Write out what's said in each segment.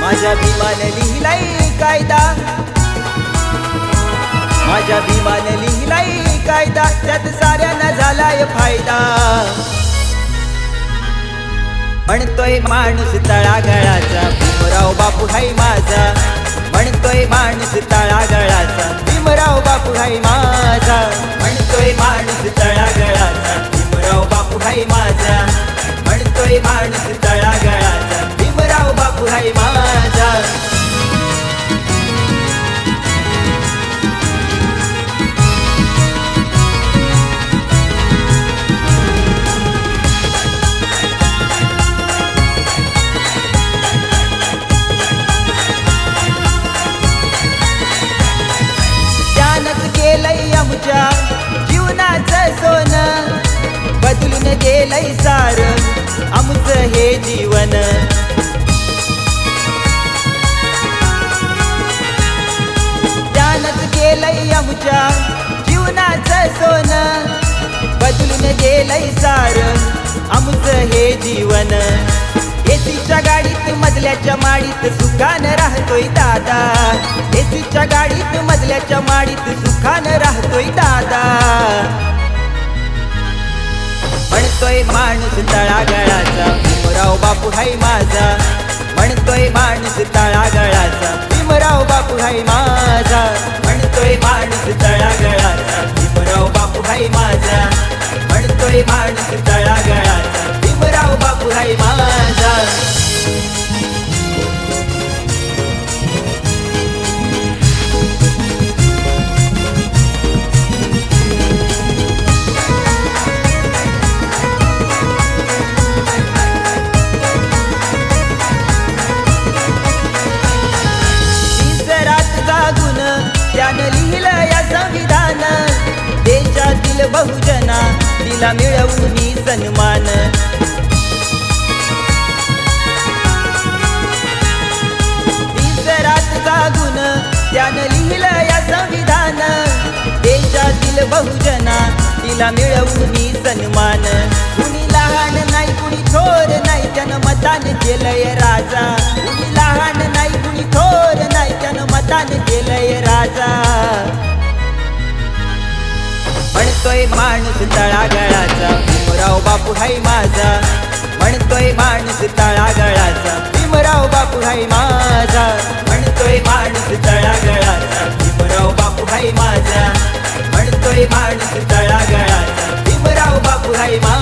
माझ्या भीमाने लिहिलाय कायदा. माझ्या भीमाने लिहिलाय कायदा. त्यात साऱ्यांना झालाय फायदा. म्हणतोय माणूस तळागळाचा. भीमराव बापू हाय माझा. म्हणतोय माणूस तळागळाचा. भीमराव बापू हाय माझा. म्हणतोय माणूस तळागळाचा. भीमराव बापू हाय माझा. म्हणतोय माणूस तळागळाचा. भीमराव बापू हाय माझा. आमच्या जीवनाचं सोनं बदलून गेलंय सार आमचं हे जीवन. त्यानंच गेलंय आमच्या जीवनाचं सोनं बदलून गेलंय सार आमचं हे जीवन. एसीच्या गाडीत मजल्याच्या माडीत सुखान राहतोय दादा. एसीच्या गाडीत मजल्याच्या माडीत राहतो राहतोय दादा. म्हणतोय माणूस तळागळाचा भीमराव बापू हाय माझा. म्हणतोय माणूस तळागळाचा भीमराव तिला मी सन्मान. तीच रात त्यानं लिहिलं या संविधान. देशातील बहुजना तिला मिळवून सन्मान. कुणी लहान नाही कुणी थोर नाही त्यानं मतान केलंय राजा. कुणी लहान नाही कुणी थोर नाही त्यानं मतान केलंय राजा. म्हणतोय माणूस तळागळ. माणूस तळागळाचा. भीमराव बापू मा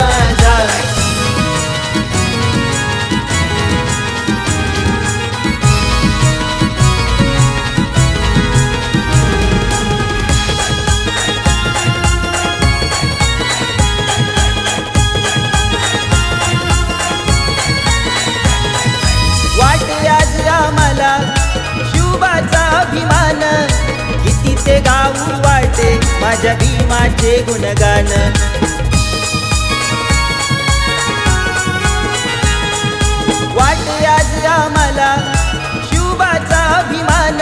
माझ्या भीमाचे गुणगान. वाटे आज आम्हाला शुभाचा अभिमान.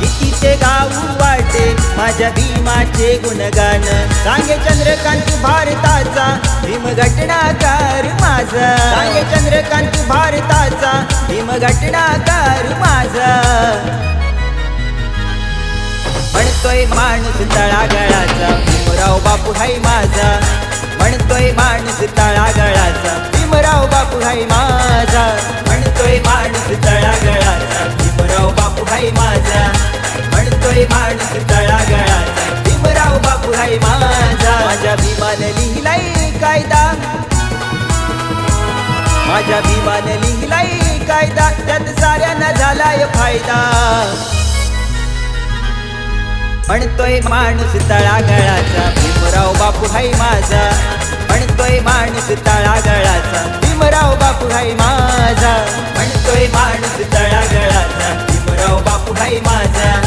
किती ते गाऊ वाटे माझ्या भीमाचे गुणगान. सांगे चंद्रकांत भारताचा भीम घटनाकार माझा. सांगे चंद्रकांत भारताचा भीम घटनाकार माझा. म्हणतोय माणूस तळागळाचा. भीमराव बापू हाय माझा. म्हणतोय माणूस तळागळाचा. भीमराव बापू हाय माझा. म्हणतोय माणूस तळागळाचा. भीमराव बापू हाय माझा. म्हणतोय माणूस तळागळाचा. भीमराव बापू हाय माझा. माझ्या भीमान लिहिलाय कायदा. माझ्या भीमान लिहिलाय कायदा. त्यात साऱ्यांना झालाय फायदा. म्हणतोय माणूस तळागळाचा. भीमराव बापू हाय माझा. म्हणतोय माणूस तळागळाचा. भीमराव बापू हाय माझा. म्हणतोय माणूस तळागळाचा. भीमराव बापू हाय माझा.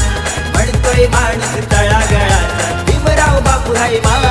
म्हणतोय माणूस तळागळाचा. भीमराव बापू हाय माझा